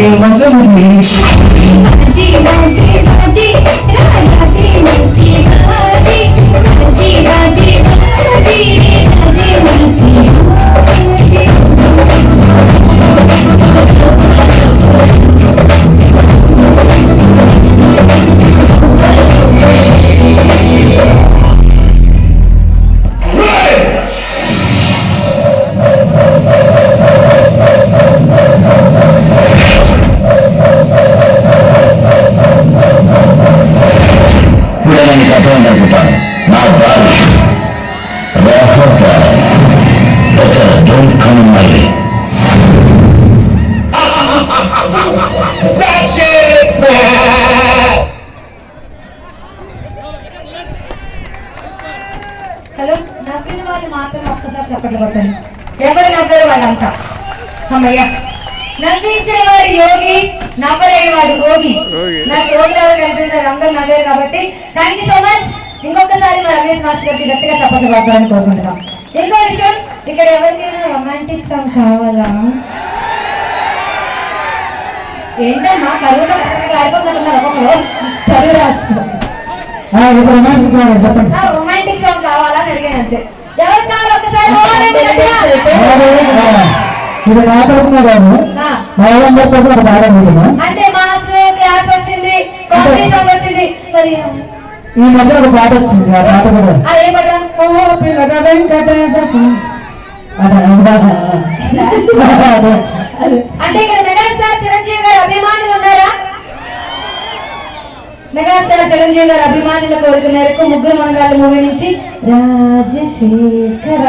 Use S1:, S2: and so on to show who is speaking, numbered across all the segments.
S1: Eu abandonei
S2: hello నవ్విన వాళ్ళు మాత్రం ఒక్కసారి చప్పట్లు కొట్టండి. ఎవరు నవ్వారు వాళ్ళంతా? అమ్మయ్య. నవ్వించేవాడు యోగి నవ్వలేని వాడు రోగి నాకు రోగి ఎవరు కనిపించారు అందరూ నవ్వారు కాబట్టి థ్యాంక్ యూ సో మచ్ ఇంకొకసారి మా రమేష్ మాస్టర్ గారికి గట్టిగా చప్పట్లు కొట్టాలని కోరుకుంటున్నాం. ఇంకో విషయం ఇక్కడ ఎవరికైనా రొమాంటిక్ సాంగ్ కావాలా? ఏంటమ్మా కరువులో ఆడిపోతున్నారు
S3: చెప్పండి.
S2: కావాలని అడిగాను అంతే ఎవరు కావాలి ఒకసారి పోవాలండి గట్టిగా.
S3: ఇది మాట్లాడుతున్నా కాదు
S2: ఆ,
S3: మా వాళ్ళందరూ ఒక
S2: అంటే మాస్ క్లాస్ వచ్చింది వచ్చింది మరి
S3: ఈ మధ్య ఒక పాట వచ్చింది ఆ పాట కూడా
S2: ఏం పాట?
S3: ఓ పిల్లగా వెంకటేశ.
S2: అంటే ఇక్కడ మెగాస్టార్ చిరంజీవి గారు అభిమానులు ఉన్నారా మెగాస్టార్ చిరంజీవి గారు అభిమానుల కోరిక మేరకు ముగ్గురు మనగాళ్ళ మూవీ నుంచి రాజశేఖర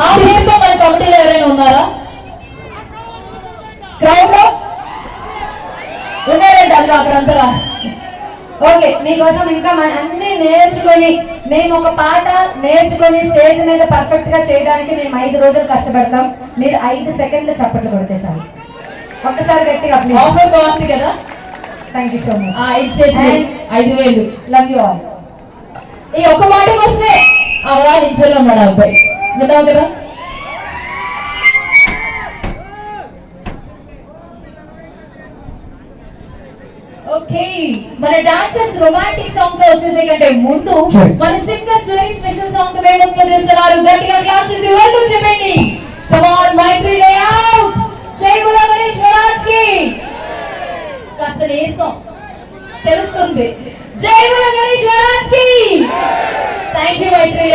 S4: ఆ పేరుతో మన కమిటీలో ఎవరైనా ఉన్నారా? క్రౌడ్లో? ఉన్నారంట అది అక్కడంతా
S2: ఓకే మీకోసం ఇంకా అన్ని నేర్చుకొని మేము ఒక పాట నేర్చుకొని స్టేజ్ మీద పర్ఫెక్ట్గా చేయడానికి మేము ఐదు రోజులు కష్టపడతాం. మీరు ఐదు సెకండ్లు చప్పట్లు కొడితే చాలు. ఒక్కసారి గట్టిగా ప్లీజ్
S4: ఆఫర్ బాగుంది కదా?
S2: థ్యాంక్ యూ సో మచ్
S4: ఐదు వేలు.
S2: లవ్ యూ ఆల్
S4: ఈ ఒక్క మాట కోసమే అలా నించొని ఉన్నాడు అబ్బాయి. విన్నావు కదా? ఓకే మన డాన్సర్స్ రొమాంటిక్ సాంగ్తో వచ్చేసే కంటే ముందు. మన సింగర్స్ వెరీ స్పెషల్ సాంగ్తో వేడుకలో చేస్తున్నారు. గట్టిగా క్లాస్ చేసి వెల్కమ్ వస్తుంది. జై బులా థ్యాంక్ యూ మైత్రి